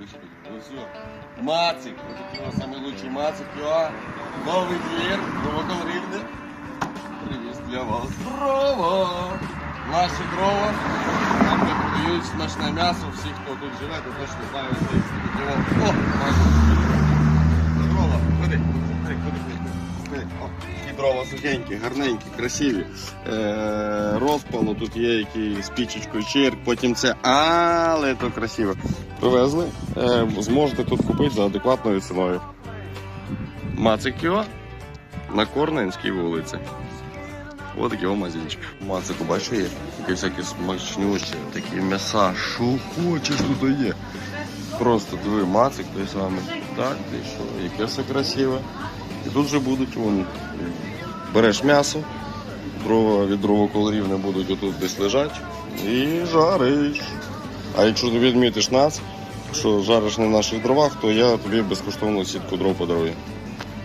Господи, ну все. Мацик, вот такой вот самый лучший мацик, а. Новый двір, нового рівня. Привіз для вас дрова. Наші дрова. Там де продають смачне м'ясо. Всі, хто тут живе, то точно знають, що їх. О, бачите. Дрова, ходи, ходи, ходи, ходи. О, Такі дрова сухенькі, гарненькі, красиві. Е, розпалу тут є який з пічечкою чирк, потім це, але то красиво. Привезли. Е, зможете тут купити за адекватною ціною. Мацик його на Корненській вулиці. Ось такий магазинчик. Мацику бачу є. Такі всякі смачнючі, такі м'яса. Що хочеш тут є. Просто диви, мацик той самий. Так, ти що, яке все красиве. І тут вже будуть вон, береш м'ясо, дрова від дровоколорів не будуть отут десь лежати. і жариш. А якщо ти відмітиш нас, що жариш на наших дровах, то я тобі безкоштовно сітку дров подарую.